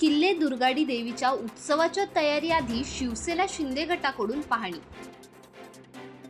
किल्ले दुर्गाडी देवीच्या उत्सवाच्या तयारीआधी शिवसेना शिंदे गटाकडून पाहणी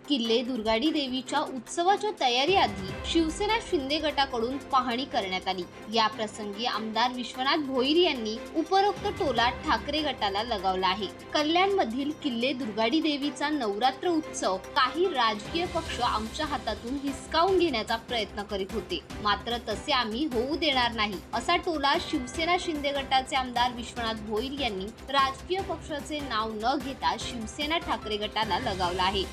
किल्ले दुर्गाडी देवीच्या उत्सवाच्या तयारी आधी शिवसेना शिंदे गटाकडून पाहणी करण्यात आली. या प्रसंगी आमदार विश्वनाथ भोईर यांनी उपरोक्त टोला ठाकरे गटाला लगावला आहे. कल्याण मधील किल्ले दुर्गाडी देवीचा नवरात्र उत्सव काही राजकीय पक्ष आमच्या हातातून हिसकावून घेण्याचा प्रयत्न करीत होते. मात्र तसे आम्ही होऊ देणार नाही असा टोला शिवसेना शिंदे गटाचे आमदार विश्वनाथ भोईर यांनी राजकीय पक्षाचे नाव न घेता शिवसेना ठाकरे गटाला लगावला आहे.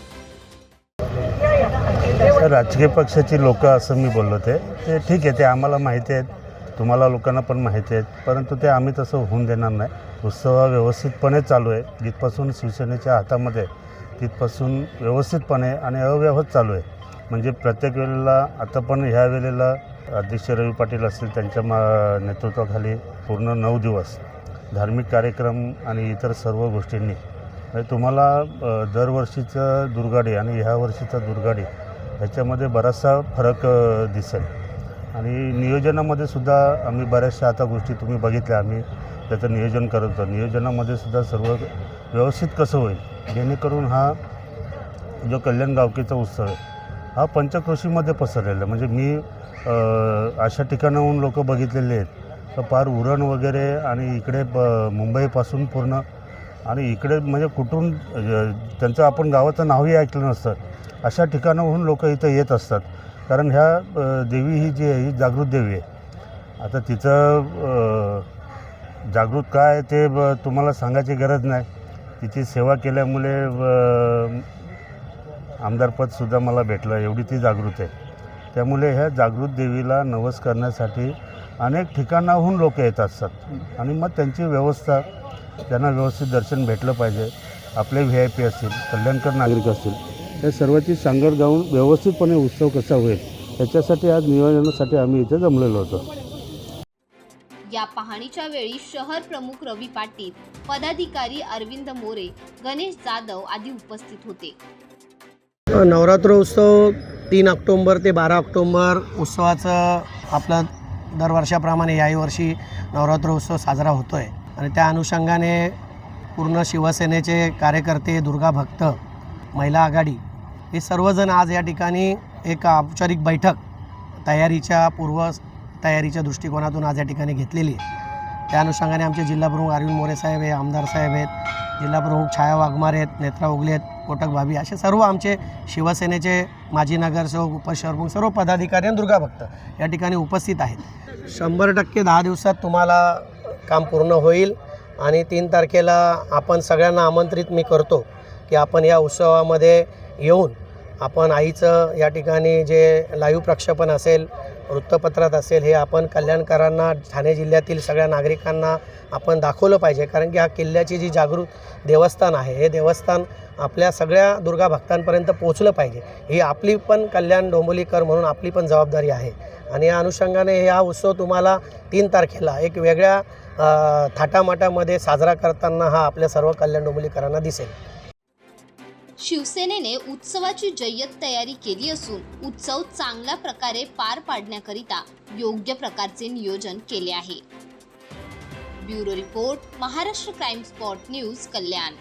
राजकीय पक्षाची लोकं असं मी बोललो ते. ते ठीक आहे ते आम्हाला माहिती आहेत. तुम्हाला लोकांना पण माहिती आहेत. परंतु ते आम्ही तसं होऊन देणार नाही. उत्सव हा व्यवस्थितपणे चालू आहे. जिथपासून शिवसेनेच्या हातामध्ये तिथपासून व्यवस्थितपणे आणि अव्यवहत चालू आहे. म्हणजे प्रत्येक वेळेला आता पण ह्या वेळेला अध्यक्ष रवी पाटील असतील त्यांच्या मा नेतृत्वाखाली पूर्ण नऊ दिवस धार्मिक कार्यक्रम आणि इतर सर्व गोष्टींनी. म्हणजे तुम्हाला दरवर्षीचं दुर्गाडी आणि ह्या वर्षीचा दुर्गाडी ह्याच्यामध्ये बराचसा फरक दिसेल. आणि नियोजनामध्ये सुद्धा आम्ही बऱ्याचशा आता गोष्टी तुम्ही बघितल्या आम्ही त्याचं नियोजन करत होतो. नियोजनामध्ये सुद्धा सर्व व्यवस्थित कसं होईल? जेणेकरून हा जो कल्याण गावकीचा उत्सव आहे हा पंचक्रोशीमध्ये पसरलेला आहे. म्हणजे मी अशा ठिकाणाहून लोक बघितलेले आहेत. तर फार उरण वगैरे आणि इकडे ब मुंबईपासून पूर्ण आणि इकडे म्हणजे कुठून त्यांचं आपण गावाचं नावही ऐकलं नसतं. अशा ठिकाणाहून लोक इथं येत असतात. कारण ह्या देवी ही जी आहे ही जागृत देवी आहे. आता तिचं जागृत काय ते ब- तुम्हाला सांगायची गरज नाही. तिची सेवा केल्यामुळे आमदारपदसुद्धा मला भेटलं. एवढी ती जागृत आहे. त्यामुळे ह्या जागृत देवीला नवस करण्यासाठी अनेक ठिकाणाहून लोक येत असतात. आणि मग त्यांची व्यवस्था त्यांना व्यवस्थित दर्शन भेटलं पाहिजे. आपले व्ही आय पी असतील कल्याणकर नागरिक असतील या सर्वांची सांगड गाऊन व्यवस्थितपणे उत्सव कसा होईल याच्यासाठी आज नियोजनासाठी आम्ही इथे जमलेलो होतो. या पाहणीच्या वेळी शहर प्रमुख रवी पाटील पदाधिकारी अरविंद मोरे गणेश जाधव आदी उपस्थित होते. नवरात्र उत्सव तीन ऑक्टोंबर ते बारा ऑक्टोंबर उत्सवाचं आपलं दरवर्षाप्रमाणे याही वर्षी नवरात्र उत्सव साजरा होतो आहे आणि त्या अनुषंगाने पूर्ण शिवसेनेचे कार्यकर्ते दुर्गा भक्त महिला आघाडी हे सर्वजण आज या ठिकाणी एक औपचारिक बैठक तयारीच्या पूर्व तयारीच्या दृष्टिकोनातून आज या ठिकाणी घेतलेली आहे. त्या अनुषंगाने आमचे जिल्हाप्रमुख अरविंद मोरे साहेब आहे आमदार साहेब आहेत जिल्हाप्रमुख छाया वाघमारे आहेत नेत्रा उगले आहेत कोटक भाभी असे सर्व आमचे शिवसेनेचे माजी नगरसेवक उपशहरप्रमुख सर्व पदाधिकारी आणि दुर्गाभक्त या ठिकाणी उपस्थित आहेत. शंभर टक्के दहा दिवसात तुम्हाला काम पूर्ण होईल आणि तीन तारखेला आपण सगळ्यांना आमंत्रित मी करतो की आपण या उत्सवामध्ये येऊन आपण आईचं या ठिकाणी जे लाईव्ह प्रक्षेपण असेल वृत्तपत्रात असेल हे आपण कल्याणकरांना ठाणे जिल्ह्यातील सगळ्या नागरिकांना आपण दाखवलं पाहिजे. कारण की हा किल्ल्याची जी जागृत देवस्थान आहे हे देवस्थान आपल्या सगळ्या दुर्गा भक्तांपर्यंत पोचलं पाहिजे. ही आपली पण कल्याण डोंबोलीकर म्हणून आपली पण जबाबदारी आहे. आणि या अनुषंगाने हा उत्सव तुम्हाला तीन तारखेला एक वेगळ्या थाटामाटामध्ये साजरा करताना हा आपल्या सर्व कल्याण डोंबोलीकरांना दिसेल. शिवसेनेने उत्सवाची जय्यत तयारी केली असून उत्सव चांगल्या प्रकारे पार पाडण्याकरिता योग्य प्रकारचे नियोजन केले आहे. Bureau report Maharashtra crime spot news Kalyan.